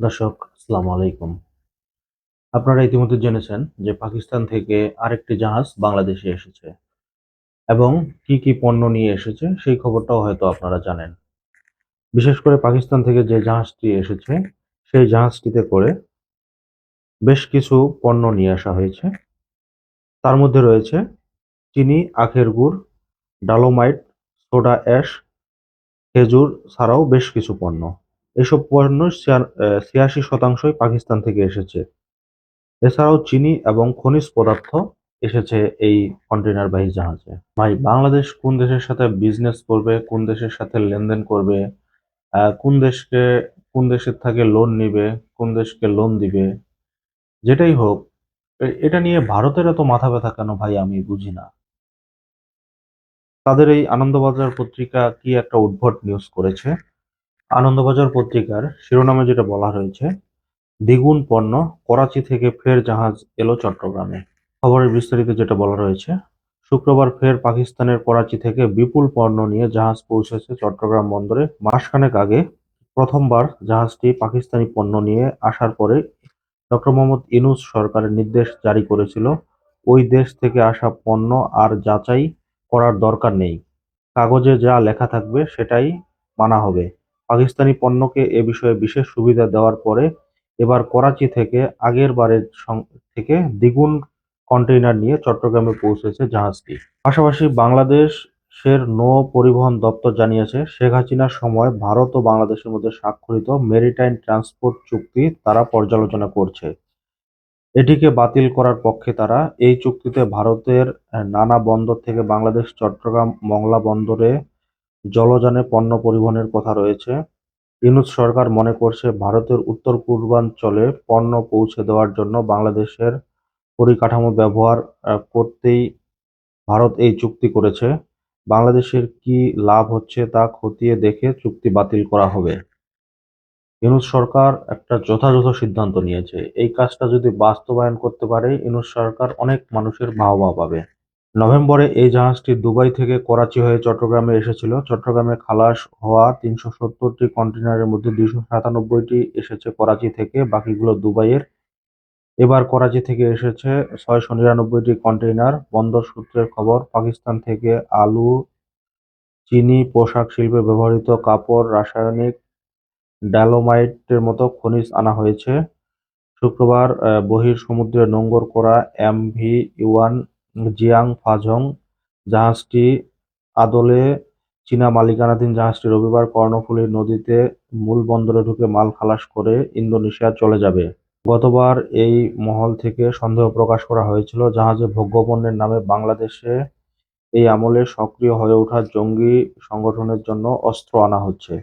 দর্শক, আসসালামু আলাইকুম। আপনারা ইতিমধ্যে জেনেছেন যে পাকিস্তান থেকে আরেকটি জাহাজ বাংলাদেশে এসেছে এবং কি কি পণ্য নিয়ে এসেছে সেই খবরটাও হয়তো আপনারা জানেন। বিশেষ করে পাকিস্তান থেকে যে জাহাজটি এসেছে, সেই জাহাজটিতে করে বেশ কিছু পণ্য নিয়ে আসা হয়েছে। তার মধ্যে রয়েছে চিনি, আখের গুড়, ডালোমাইট, সোডা অ্যাশ, খেজুর ছাড়াও বেশ কিছু পণ্য। এসব পণ্য ছিয়াশি শতাংশই পাকিস্তান থেকে এসেছে। এছাড়াও চিনি এবং খনিজ পদার্থ এসেছে এই কন্টেনারবাহী জাহাজে। ভাই, বাংলাদেশ কোন দেশের সাথে বিজনেস করবে, কোন দেশের সাথে লেনদেন করবে কোন দেশকে, কোন দেশের থেকে লোন নিবে, কোন দেশকে লোন দিবে, যেটাই হোক এটা নিয়ে ভারতের এত মাথা ব্যথা কেন ভাই আমি বুঝি না। তাদের এই আনন্দবাজার পত্রিকা কি একটা উদ্ভট নিউজ করেছে? আনন্দবাজার পত্রিকার শিরোনামে যেটা বলা হয়েছে, দ্বিগুণ পণ্য করাচি থেকে ফের জাহাজ এলো চট্টগ্রামে। খবরের বিস্তারিত যেটা বলা রয়েছে, শুক্রবার ফের পাকিস্তানের করাচি থেকে বিপুল পণ্য নিয়ে জাহাজ পৌঁছেছে চট্টগ্রাম বন্দরে। মাসখানেক আগে প্রথমবার জাহাজটি পাকিস্তানি পণ্য নিয়ে আসার পরে ডক্টর মোহাম্মদ ইউনূস সরকারের নির্দেশ জারি করেছিল, ওই দেশ থেকে আসা পণ্য আর যাচাই করার দরকার নেই। কাগজে যা লেখা থাকবে সেটাই মানা হবে। পাকিস্তানি পণ্যকে এ বিষয়ে বিশেষ সুবিধা দেওয়ার পরে এবার করাচি থেকে আগের বারের থেকে দ্বিগুণ কন্টেইনার নিয়ে চট্টগ্রামে পৌঁছেছে জাহাজটি। পাশাপাশি বাংলাদেশের নৌ পরিবহন দপ্তর জানিয়েছে, শেখ হাসিনার সময় ভারত ও বাংলাদেশের মধ্যে স্বাক্ষরিত মেরিটাইম ট্রান্সপোর্ট চুক্তি তারা পর্যালোচনা করছে। এটিকে বাতিল করার পক্ষে তারা এই চুক্তিতে ভারতের নানা বন্দর থেকে বাংলাদেশ চট্টগ্রাম মংলা বন্দরে জলযানে পণ্য পরিবহনের কথা রয়েছে। ইউনূস সরকার মনে করছে ভারতের উত্তর পূর্বাঞ্চলে পণ্য পৌঁছে দেওয়ার জন্য বাংলাদেশের পরিকাঠামো ব্যবহার করতেই ভারত এই চুক্তি করেছে। বাংলাদেশের কি লাভ হচ্ছে তা খতিয়ে দেখে চুক্তি বাতিল করা হবে। ইউনূস সরকার একটা যথাযথ সিদ্ধান্ত নিয়েছে। এই কাজটা যদি বাস্তবায়ন করতে পারে ইউনূস সরকার অনেক মানুষের বাহবা পাবে। নভেম্বরে এই জাহাজটি দুবাই থেকে করাচি হয়ে চট্টগ্রামে এসেছিল। চট্টগ্রামে খালাস হওয়া তিনশো সত্তরটি কন্টেনারের মধ্যে দুইশো সাতানব্বইটি এসেছে করাচি থেকে বাকিগুলো দুবাইয়ের। এবার করাচি থেকে এসেছে ছয়শো নিরানব্বইটি কন্টেইনার। বন্দর সূত্রের খবর পাকিস্তান থেকে আলু চিনি পোশাক শিল্পে ব্যবহৃত কাপড় রাসায়নিক ডলোমাইটের মতো খনিজ আনা হয়েছে। শুক্রবার আহ, বহির্সমুদ্রে নোঙর করা এমভি ইউয়ান জিয়াং ফাজং জাহাজটি আদলে চীনা মালিকানাধীন জাহাজটি রবিবার কর্ণফুলী নদীতে মূল বন্দরে ঢুকে মাল খালাস করে ইন্দোনেশিয়া চলে যাবে। গতবার এই মহল থেকে সন্দেহ প্রকাশ করা হয়েছিল, জাহাজে ভোগ্যপণ্যের নামে বাংলাদেশে এই আমলে সক্রিয় হয়ে ওঠা জঙ্গি সংগঠনের জন্য অস্ত্র আনা হচ্ছে।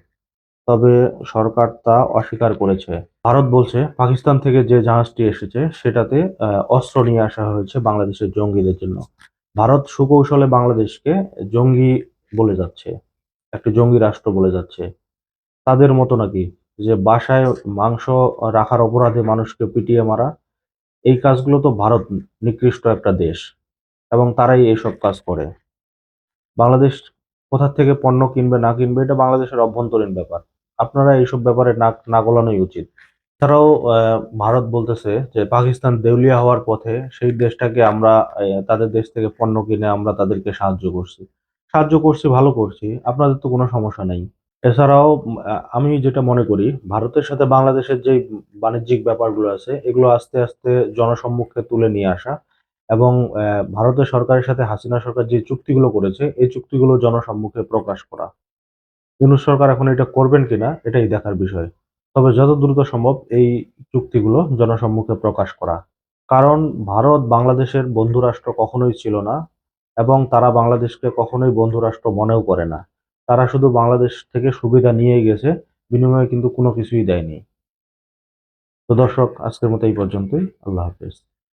তবে সরকার তা অস্বীকার করেছে। ভারত বলছে, পাকিস্তান থেকে যে জাহাজটি এসেছে, সেটাতে অস্ত্র নিয়ে আসা হয়েছে বাংলাদেশের জঙ্গিদের জন্য। ভারত সুকৌশলে বাংলাদেশকে জঙ্গি বলে যাচ্ছে, একটি জঙ্গি রাষ্ট্র বলে যাচ্ছে। তাদের মতো নাকি যে বাসায় মাংস রাখার অপরাধে মানুষকে পিটিয়ে মারা, এই কাজগুলো তো ভারত নিকৃষ্ট একটা দেশ, এবং তারাই এইসব কাজ করে। বাংলাদেশ কোথা থেকে পণ্য কিনবে, না কিনবে, এটা বাংলাদেশের অভ্যন্তরীণ ব্যাপার। আপনারা এইসব ব্যাপারে নাক না গলানোই উচিত। এছাড়াও ভারত বলতেছে যে পাকিস্তান দেউলিয়া হওয়ার পথে সেই দেশটাকে আমরা তাদের দেশ থেকে পণ্য কিনে আমরা তাদেরকে সাহায্য করছি। সাহায্য করছি, ভালো করছি, আপনাদের তো কোনো সমস্যা নাই। এছাড়াও আমি যেটা মনে করি, ভারতের সাথে বাংলাদেশের যে বাণিজ্যিক ব্যাপারগুলো আছে, এগুলো আস্তে আস্তে জনসম্মুখে তুলে নিয়ে আসা এবং ভারতের সরকারের সাথে হাসিনা সরকার যে চুক্তিগুলো করেছে, এই চুক্তিগুলো জনসম্মুখে প্রকাশ করা। ইউনূস সরকার এখন এটা করবেন কিনা, এটাই দেখার বিষয়। তবে যত দ্রুত সম্ভব এই চুক্তিগুলো জনসম্মুখে প্রকাশ করা। কারণ ভারত বাংলাদেশের বন্ধু রাষ্ট্র কখনোই ছিল না এবং তারা বাংলাদেশকে কখনোই বন্ধু রাষ্ট্র মনেও করে না। তারা শুধু বাংলাদেশ থেকে সুবিধা নিয়ে গেছে, বিনিময়ে কিন্তু কোনো কিছুই দেয়নি। তো দর্শক, আজকের মতো এই পর্যন্তই। আল্লাহ হাফেজ।